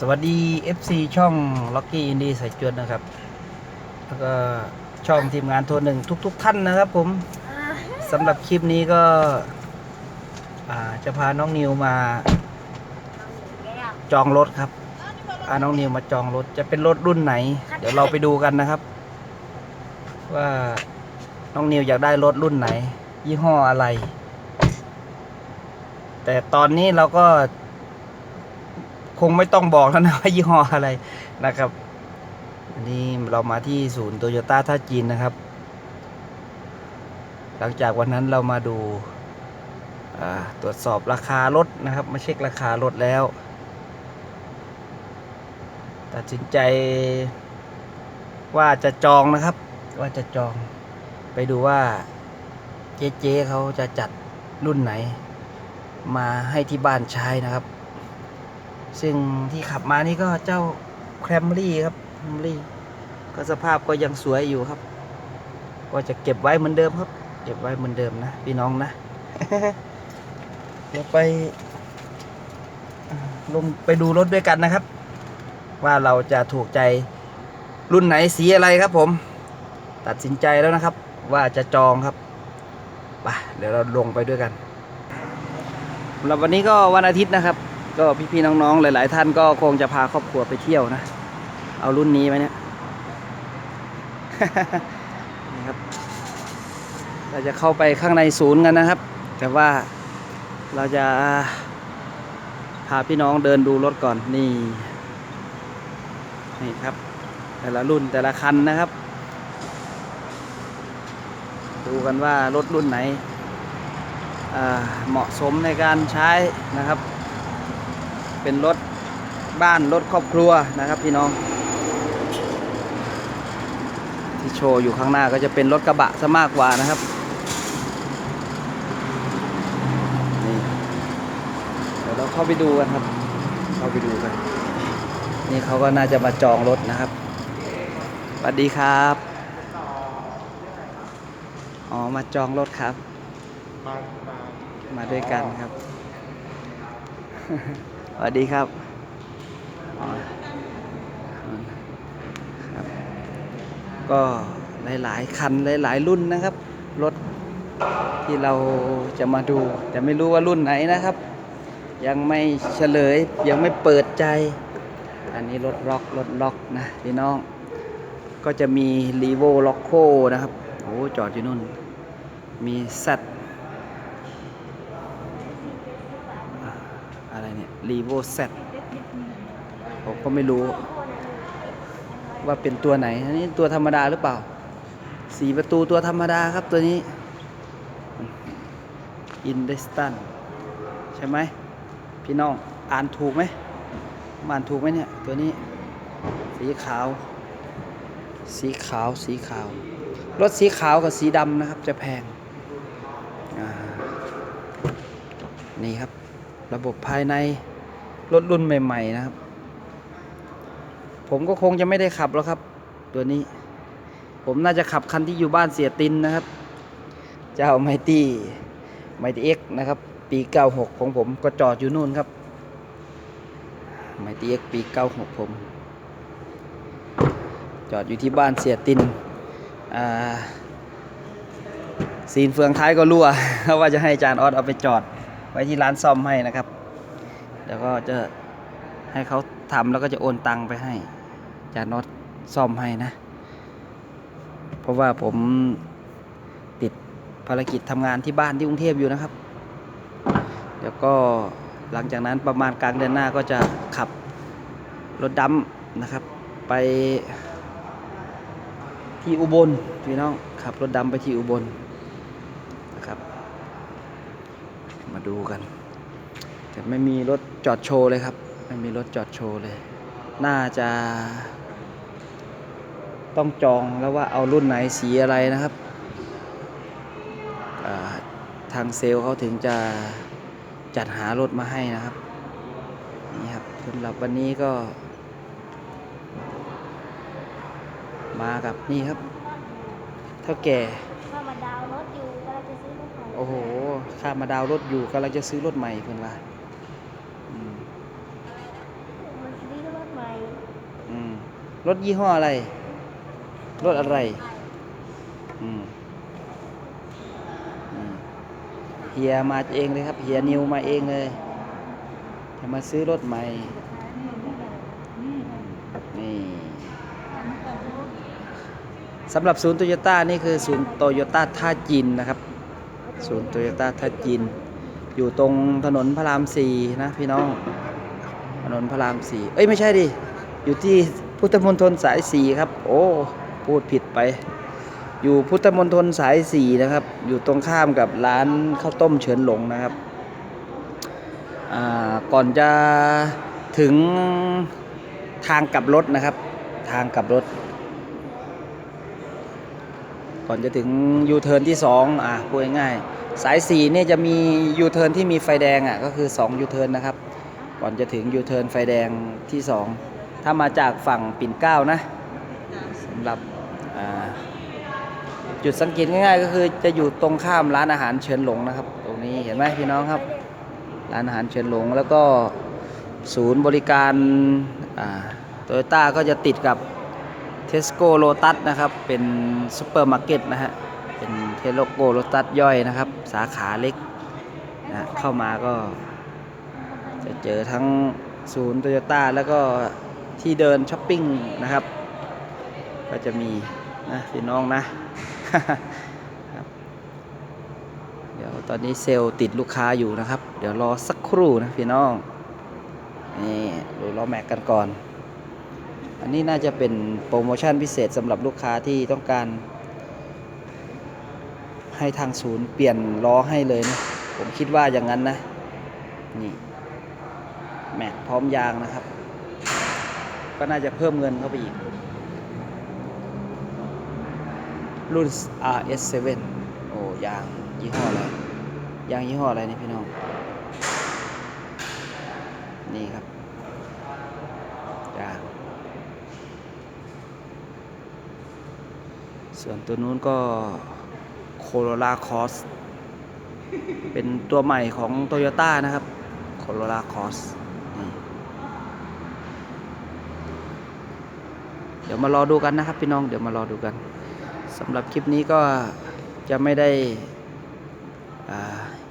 สวัสดี FC ช่อง Lucky Indie สายจวนนะครับ แล้วก็ช่องทีมงานโทรหนึ่งทุกๆท่านนะครับผมสำหรับคลิปนี้ก็จะพาน้องนิวมาจองรถครับพาน้องนิวมาจองรถจะเป็นรถรุ่นไหน เดี๋ยวเราไปดูกันนะครับ ว่าน้องนิวอยากได้รถรุ่นไหน ยี่ห้ออะไร แต่ตอนนี้เราก็ คงไม่ต้องบอกแล้วนะว่ายี่ห้ออะไรนะครับ อันนี้เรามาที่ศูนย์โตโยต้าท่าจีนนะครับ หลังจากวันนั้นเรามาดูตรวจสอบราคารถนะครับ มาเช็คราคารถแล้ว ตัดสินใจว่าจะจองนะครับ ว่าจะจองไปดูว่าเจ๊เจ๊เขาจะจัดรุ่นไหน มาให้ที่บ้านใช้นะครับ ซึ่งที่ขับมานี่ก็เจ้าแคมรี่ครับแคมรี่ก็สภาพก็ยังสวยอยู่ครับ ก็จะเก็บไว้เหมือนเดิมครับ เก็บไว้เหมือนเดิมนะพี่น้องนะเดี๋ยวไปลงไปดูรถด้วยกันนะครับ ว่าเราจะถูกใจรุ่นไหนสีอะไรครับผม ตัดสินใจแล้วนะครับ ว่าจะจองครับไปเดี๋ยวเราลงไปด้วยกันสำหรับวันนี้ก็วันอาทิตย์นะครับ ก็พี่ๆน้องๆ หลายๆ ท่านก็คงจะพาครอบครัวไปเที่ยวนะ เอารุ่นนี้ไหมเนี่ยนี่ครับเราจะเข้าไปข้างในศูนย์กันนะครับ แต่ว่าเราจะพาพี่น้องเดินดูรถก่อนนี่นี่ครับ แต่ละรุ่นแต่ละคันนะครับ ดูกันว่ารถรุ่นไหนเหมาะสมในการใช้นะครับ เป็นรถบ้านรถครอบครัวนะครับพี่น้อง ที่โชว์อยู่ข้างหน้าก็จะเป็นรถกระบะซะมากกว่านะครับนี่เดี๋ยวเราเข้าไปดูกันครับ เข้าไปดูกันนี่เขาก็น่าจะมาจองรถนะครับสวัสดีครับอ๋อมาจองรถครับ มามามาด้วยกันครับ สวัสดีครับก็หลาย ๆ คันหลาย ๆ รุ่นนะครับ รถที่เราจะมาดู แต่ไม่รู้ว่ารุ่นไหนนะครับ ยังไม่เฉลยยังไม่เปิดใจ อันนี้รถล็อกรถล็อกนะพี่น้อง ก็จะมี r e v o l o c o นะครับโอ้จอดอยู่นู่น มี Z อะไรเนี่ย r e v o Z ผมก็ไม่รู้ ว่าเป็นตัวไหน อันนี้ตัวธรรมดาหรือเปล่า สีประตูตัวธรรมดาครับตัวนี้อินเดสตันใช่ไหมพี่น้องอ่านถูกไหมอ่านถูกไหมเนี่ยตัวนี้ สีขาว สีขาวสีขาว รถสีขาวกับสีดำนะครับ จะแพงนี่ครับ ระบบภายใน รถรุ่นใหม่ ๆ นะครับ ผมก็คงจะไม่ได้ขับแล้วครับ ตัวนี้ ผมน่าจะขับคันที่อยู่บ้านเสียตินนะครับ เจ้าไมตี้ไมตี้เอ็กนะครับ ปี 96 ของผมก็จอดอยู่นู่นครับไมตี้เอ็กปี 96 ผม จอดอยู่ที่บ้านเสียตินอ่าซีนเฟืองท้ายก็รั่วว่าจะให้จารย์ออสเอาไปจอดไว้ที่ร้านซ่อมให้นะครับ แล้วก็จะให้เขาทำแล้วก็จะโอนตังไปให้อจารย์ออสซ่อมให้นะ เพราะว่าผมติดภารกิจทำงานที่บ้านที่กรุงเทพอยู่นะครับเดี๋ยวก็หลังจากนั้นประมาณกลางเดือนหน้าก็จะขับรถดำนะครับ ไปที่อุบลพี่น้องขับรถดำไปที่อุบลนะครับ มาดูกัน แต่ไม่มีรถ จอดโชว์เลยครับ ไม่มีรถจอดโชว์เลย น่าจะ ต้องจองแล้วว่าเอารุ่นไหนสีอะไรนะครับอ่าทางเซลล์เขาถึงจะจัดหารถมาให้นะครับ นี่ครับสำหรับวันนี้ก็ มากับนี่ครับเท่าแก่เข้ามาดาวน์รถอยู่กำลังจะซื้อรถใหม่โอ้โหข้ามาดาวน์รถอยู่กำลังจะซื้อรถใหม่เพื่อนว่าอืม มันซื้อรถ รถยี่ห้ออะไร รถอะไรอืมเฮียมาเองเลยครับ เฮียนิวมาเองเลยจะมาซื้อรถใหม่ นี่สำหรับศูนย์โตโยต้านี่คือศูนย์โตโยต้าท่าจีนนะครับ ศูนย์โตโยต้าท่าจีน อยู่ตรงถนนพระรามสี่นะพี่น้อง ถนนพระรามสี่เอ้ยไม่ใช่ดิ อยู่ที่ พุทธมณฑลสายสี่ครับ โอ้พูดผิดไป อยู่พุทธมณฑลสายสี่นะครับ อยู่ตรงข้ามกับร้านข้าวต้มเฉินหลงนะครับก่อนจะถึงทางกลับรถนะครับ ทางกลับรถ ก่อนจะถึงยูเทิร์นที่สองอะพูดง่ายๆสายสี่เนี่ยจะมียูเทิร์นที่มีไฟแดงอะก็คือ2ยูเทิร์นนะครับ ก่อนจะถึงยูเทิร์นไฟแดงที่ 2 ถ้ามาจากฝั่งปิ่นเกล้านะสำหรับจุดสังเกตง่ายๆ ก็คือจะอยู่ตรงข้ามร้านอาหารเฉินหลงนะครับ ตรงนี้เห็นไหมพี่น้องครับ ร้านอาหารเฉินหลงแล้วก็ศูนย์บริการโตโยต้าก็จะติดกับเทสโก้โ t ตัสนะครับ เป็นซูเปอร์มาร์เก็ตนะฮะ เป็นเทสโก้โ t ตัสย่อยนะครับ สาขาเล็กนะเข้ามาก็จะเจอทั้งศูนย์โตโยต้าแล้วก็ ที่เดินช้อปปิ้งนะครับ ก็จะมีนะพี่น้องนะเดี๋ยวตอนนี้เซลล์ติดลูกค้าอยู่นะครับ เดี๋ยวรอสักครู่นะพี่น้องนี่ดูล้อแม็กกันก่อน อันนี้น่าจะเป็นโปรโมชั่นพิเศษสำหรับลูกค้าที่ต้องการ ให้ทางศูนย์เปลี่ยนล้อให้เลยนะผมคิดว่าอย่างนั้นนะนี่แม็กพร้อมยางนะครับ ก็น่าจะเพิ่มเงินเข้าไปอีก รุ่น RS7 โอ้ยางยี่ห้ออะไร ยางยี่ห้ออะไรนี่พี่น้อง นี่ครับยางส่วนตัวนู้นก็ Corolla Cross เป็นตัวใหม่ของ Toyota นะครับ Corolla Cross นี่ เดี๋ยวมารอดูกันนะครับพี่น้องเดี๋ยวมารอดูกันสำหรับคลิปนี้ก็จะไม่ได้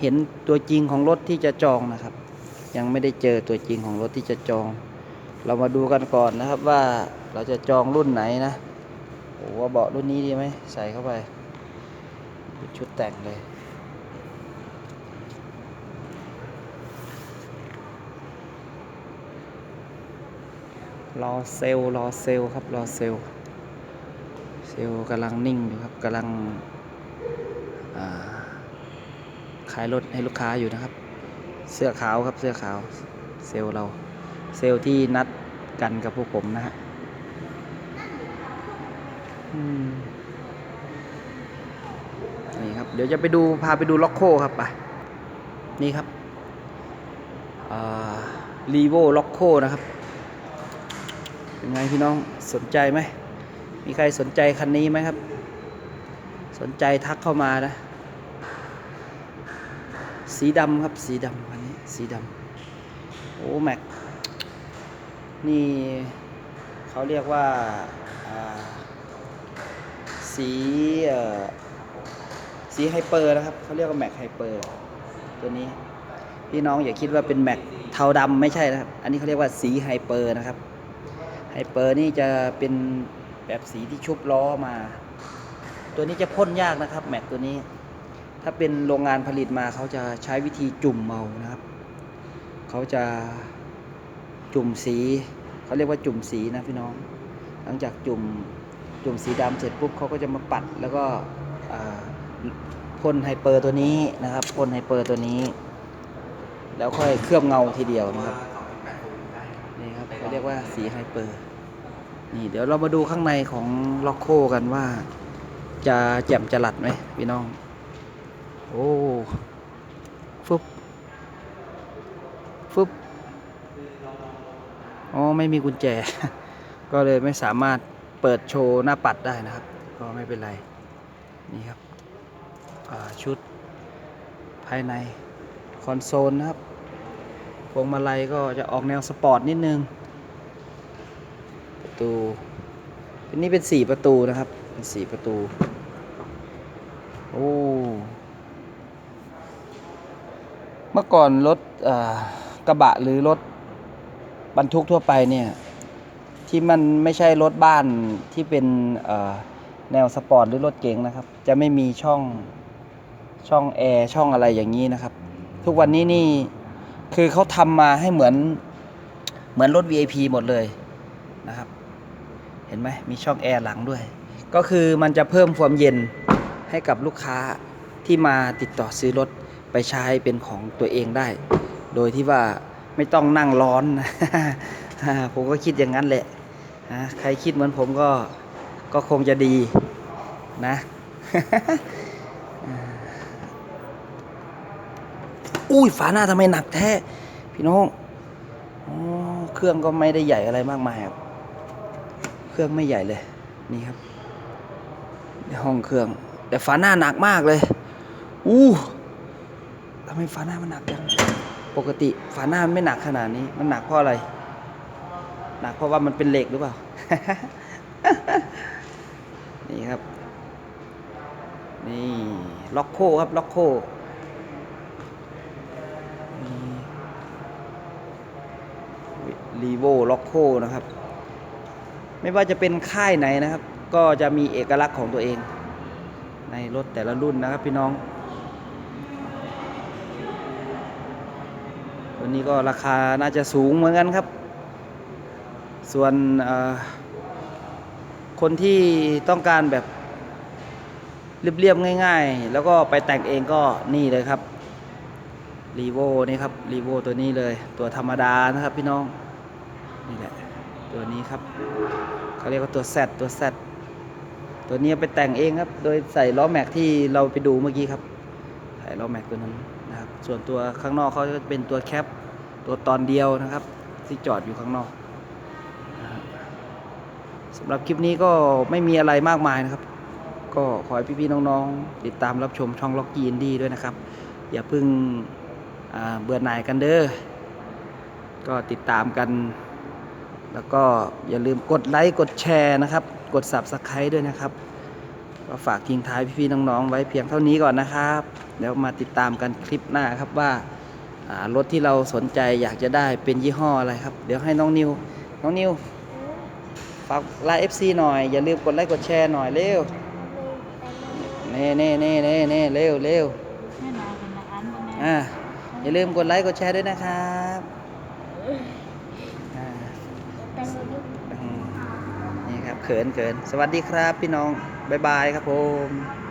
เห็นตัวจริงของรถที่จะจองนะครับ ยังไม่ได้เจอตัวจริงของรถที่จะจอง เรามาดูกันก่อนนะครับว่าเราจะจองรุ่นไหนนะโอ้ว่าเบาะรุ่นนี้ดีไหมใส่เข้าไปชุดแต่งเลย รอเซลรอเซลครับ รอเซลเซลกำลังนิ่งอยู่ครับกำลังาขายรถให้ลูกค้าอยู่นะครับ เสื้อขาวครับเสื้อขาว เซลเรา เซลที่นัดกันกับพวกผมนะฮะนี่ครับ เดี๋ยวจะไปดูพาไปดูล็อกโคครับไปนี่ครับรีโวล็อกโคนะครับ เป็นไงพี่น้องสนใจไหม มีใครสนใจคันนี้ไหมครับ สนใจทักเข้ามานะ สีดำครับสีดำคันนี้สีดำโอ้แม็ก นี่เขาเรียกว่าาสีสีไฮเปอร์นะครับเขาเรียกว่าแม็กไฮเปอร์ตัวนี้ พี่น้องอย่าคิดว่าเป็นแม็กเทาดำไม่ใช่นะครับ อันนี้เขาเรียกว่าสีไฮเปอร์นะครับ ไฮเปอร์นี่จะเป็นแบบสีที่ชุบล้อมา ตัวนี้จะพ่นยากนะครับ แม็กตัวนี้ ถ้าเป็นโรงงานผลิตมาเขาจะใช้วิธีจุ่มเมานะครับ เขาจะจุ่มสี เขาเรียกว่าจุ่มสีนะพี่น้อง หลังจากจุ่มจุ่มสีดำเสร็จปุ๊บเขาก็จะมาปัดแล้วก็พ่นไฮเปอร์ตัวนี้นะครับพ่นไฮเปอร์ตัวนี้ แล้วค่อยเคลือบเงาทีเดียวนะครับนี่ครับเขาเรียกว่าสีไฮเปอร์ นี่เดี๋ยวเรามาดูข้างในของล็อกโคกันว่า จะแจ่มจะหลัดไหมพี่น้อง โอ้ฟึบฟึบอ๋อไม่มีกุญแจ ก็เลยไม่สามารถเปิดโชว์หน้าปัดได้นะครับ ก็ไม่เป็นไร นี่ครับชุดภายในคอนโซลนะครับพวงมาลัยก็จะออกแนวสปอร์ตนิดนึง ตูอันนี้เป็นสี่ประตูนะครับ เป็นสี่ประตู โอ้ เมื่อก่อนรถกระบะหรือรถบรรทุกทั่วไปเนี่ยที่มันไม่ใช่รถบ้านที่เป็นแนวสปอร์ตหรือรถเก๋งนะครับ จะไม่มีช่องช่องแอร์ช่องอะไรอย่างนี้นะครับ ทุกวันนี้นี่คือเขาทำมาให้เหมือนเหมือนรถ VIP หมดเลยนะครับ เห็นไหมมีช่องแอร์หลังด้วย ก็คือมันจะเพิ่มความเย็นให้กับลูกค้าที่มาติดต่อซื้อรถไปใช้เป็นของตัวเองได้ โดยที่ว่าไม่ต้องนั่งร้อน ผมก็คิดอย่างนั้นแหละใครคิดเหมือนผมก็ก็คงจะดีนะ อุ้ยฝาหน้าทำไมหนักแท้ พี่น้องอเครื่องก็ไม่ได้ใหญ่อะไรมากมายครับ เครื่องไม่ใหญ่เลย นี่ครับในห้องเครื่อง แต่ฝาหน้าหนักมากเลย อู้ทำไมฝาหน้ามันหนักจัง ปกติฝาหน้ามันไม่หนักขนาดนี้ มันหนักเพราะอะไร หนักเพราะว่ามันเป็นเหล็กหรือเปล่า นี่ครับ นี่ล็อกโคครับล็อกโครีโวล็อกโคนะครับ ไม่ว่าจะเป็นค่ายไหนนะครับ ก็จะมีเอกลักษณ์ของตัวเอง ในรถแต่ละรุ่นนะครับพี่น้องวันนี้ก็ราคาน่าจะสูงเหมือนกันครับ ส่วนคนที่ต้องการแบบเรียบๆง่าย ๆ แล้วก็ไปแต่งเองก็นี่เลยครับรีโวนี่ครับรีโวตัวนี้เลย ตัวธรรมดานะครับพี่น้อง นี่แหละ ตัวนี้ครับเขาเรียกว่าตัว Z ตัว Z ตัวนี้ไปแต่งเองครับ โดยใส่ล้อแม็กที่เราไปดูเมื่อกี้ครับ ใส่ล้อแม็กตัวนั้นนะครับ ส่วนตัวข้างนอกเขาจะเป็นตัวแคปตัวตอนเดียวนะครับ ที่จอดอยู่ข้างนอกสำหรับคลิปนี้ก็ไม่มีอะไรมากมายนะครับ ก็ขอให้พี่ๆน้องๆ ติดตามรับชมช่องล็อกกีนดีด้วยนะครับ อย่าเพิ่งเบื่อหน่ายกันเด้อ ก็ติดตามกัน แล้วก็อย่าลืมกดไลค์กดแชร์นะครับ กด Subscribe ด้วยนะครับ ก็ฝากทิ้งท้ายพี่ๆน้องๆ ไว้เพียงเท่านี้ก่อนนะครับ เดี๋ยวมาติดตามกันคลิปหน้าครับว่าอ่ารถที่เราสนใจอยากจะได้เป็นยี่ห้ออะไรครับ เดี๋ยวให้น้องนิว น้องนิวฝากไลน์ FC หน่อย อย่าลืมกดไลค์กดแชร์หน่อยเร็วเน่เน่เน่เน่เน่เร็วเร็วแน่นอนเป็นอันบนแน่อ่าอย่าลืมกดไลค์กดแชร์ด้วยนะครับอ่า แต่งยุค อืมนี่ครับ เขินเขินสวัสดีครับพี่น้อง บ๊ายบายครับผม